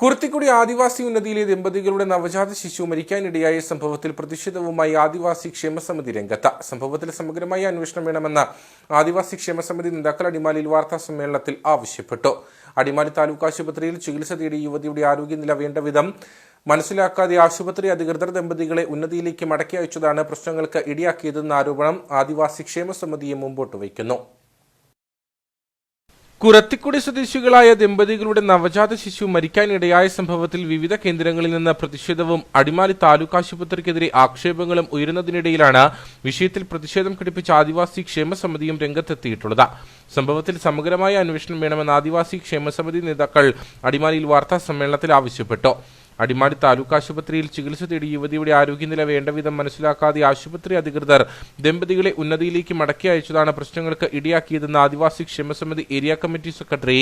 കുർത്തിക്കുടി ആദിവാസി ഉന്നതിയിലെ ദമ്പതികളുടെ നവജാത ശിശു മരിക്കാനിടയായ സംഭവത്തിൽ പ്രതിഷേധവുമായി ആദിവാസി ക്ഷേമസമിതി രംഗത്ത്. സംഭവത്തിൽ സമഗ്രമായ അന്വേഷണം വേണമെന്ന് ആദിവാസി ക്ഷേമസമിതി നേതാക്കൾ അടിമാലിയിൽ വാർത്താ സമ്മേളനത്തിൽ ആവശ്യപ്പെട്ടു. അടിമാലി താലൂക്ക് ആശുപത്രിയിൽ ചികിത്സ തേടിയ യുവതിയുടെ ആരോഗ്യനില വേണ്ട വിധം മനസ്സിലാക്കാതെ ആശുപത്രി അധികൃതർ ദമ്പതികളെ ഉന്നതിയിലേക്ക് മടക്കി അയച്ചതാണ് പ്രശ്നങ്ങൾക്ക് ഇടയാക്കിയതെന്ന ആരോപണം ആദിവാസി ക്ഷേമസമിതിയെ മുമ്പോട്ട് വയ്ക്കുന്നു. കുറത്തിക്കുടി സ്വദേശികളായ ദമ്പതികളുടെ നവജാത ശിശു മരിക്കാനിടയായ സംഭവത്തിൽ വിവിധ കേന്ദ്രങ്ങളിൽ നിന്ന് പ്രതിഷേധവും അടിമാലി താലൂക്ക് ആശുപത്രിക്കെതിരെ ആക്ഷേപങ്ങളും ഉയരുന്നതിനിടയിലാണ് വിഷയത്തിൽ പ്രതിഷേധം ഘടിപ്പിച്ച ആദിവാസി ക്ഷേമ ക്ഷേമസമിതിയും രംഗത്തെത്തിയിട്ടുള്ളത്. സംഭവത്തിൽ സമഗ്രമായ അന്വേഷണം വേണമെന്ന് ആദിവാസി ക്ഷേമസമിതി നേതാക്കൾ അടിമാലിയിൽ വാർത്താ സമ്മേളനത്തിൽ ആവശ്യപ്പെട്ടു. അടിമാലി താലൂക്ക് ആശുപത്രിയിൽ ചികിത്സ തേടി യുവതിയുടെ ആരോഗ്യനില വേണ്ടവിധം മനസ്സിലാക്കാതെ ആശുപത്രി അധികൃതർ ദമ്പതികളെ ഉന്നതിയിലേക്ക് മടക്കി അയച്ചതാണ് പ്രശ്നങ്ങൾക്ക് ഇടയാക്കിയതെന്ന് ആദിവാസി ക്ഷേമസമിതി area committee secretary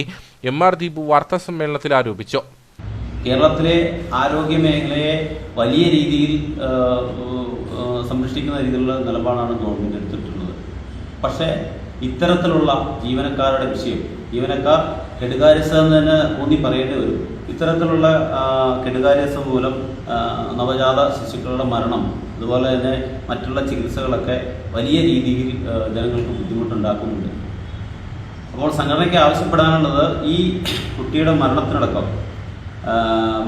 M R Deepu വാർത്താ സമ്മേളനത്തിൽ ആരോപിച്ചു. കേരളത്തിലെ ആരോഗ്യ മേഖലയെ വലിയ രീതിയിൽ സംരക്ഷിക്കുന്ന രീതിയിലുള്ള നിലപാടാണ് ഗവൺമെന്റ് എടുത്തിട്ടുള്ളത്. പക്ഷേ ഇത്തരത്തിലുള്ള ജീവനക്കാരുടെ വിഷയം ജീവനക്കാർ കെടുകാര്യസ്ഥം എന്ന് തന്നെ ഊന്നി പറയേണ്ടി വരും. ഇത്തരത്തിലുള്ള കെടുകാര്യസ്ഥ മൂലം നവജാത ശിശുക്കളുടെ മരണം അതുപോലെ തന്നെ മറ്റുള്ള ചികിത്സകളൊക്കെ വലിയ രീതിയിൽ ജനങ്ങൾക്ക് ബുദ്ധിമുട്ടുണ്ടാക്കുന്നുണ്ട്. അപ്പോൾ സംഘടനയ്ക്ക് ആവശ്യപ്പെടാനുള്ളത് ഈ കുട്ടിയുടെ മരണത്തിനടക്കം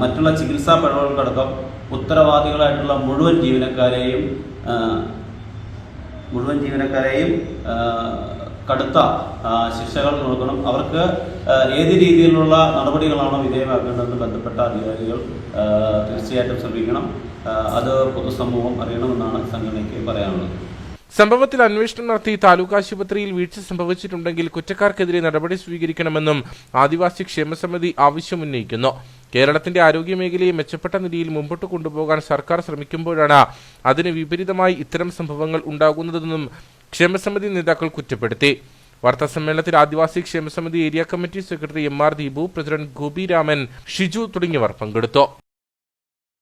മറ്റുള്ള ചികിത്സാ പിഴവുകൾക്കടക്കം ഉത്തരവാദികളായിട്ടുള്ള മുഴുവൻ ജീവനക്കാരെയും മുഴുവൻ ജീവനക്കാരെയും കടുത്ത ശിക്ഷകൾ കൊടുക്കണം. അവർക്ക് ഏത് രീതിയിലുള്ള നടപടികളാണോ വിധേയമാക്കേണ്ടതെന്ന് ബന്ധപ്പെട്ട അധികാരികൾ തീർച്ചയായിട്ടും ശ്രമിക്കണം അത് പൊതുസമൂഹം അറിയണമെന്നാണ് സംഘടനയ്ക്ക് പറയാനുള്ളത്. സംഭവത്തിൽ അന്വേഷണം നടത്തി താലൂക്ക് ആശുപത്രിയിൽ വീഴ്ച സംഭവിച്ചിട്ടുണ്ടെങ്കിൽ കുറ്റക്കാർക്കെതിരെ നടപടി സ്വീകരിക്കണമെന്നും ആദിവാസി ക്ഷേമസമിതി ആവശ്യമുന്നയിക്കുന്നു. കേരളത്തിന്റെ ആരോഗ്യ മേഖലയെ മെച്ചപ്പെട്ട നിലയിൽ മുമ്പോട്ട് കൊണ്ടുപോകാൻ സർക്കാർ ശ്രമിക്കുമ്പോഴാണ് അതിന് വിപരീതമായി ഇത്തരം സംഭവങ്ങൾ ഉണ്ടാകുന്നതെന്നും ക്ഷേമസമിതി നേതാക്കൾ കുറ്റപ്പെടുത്തി. വാർത്താ സമ്മേളനത്തിൽ ആദിവാസി ക്ഷേമസമിതി area committee secretary M R Deepu president Gopi Raman Shiju തുടങ്ങിയവർ പങ്കെടുത്തു.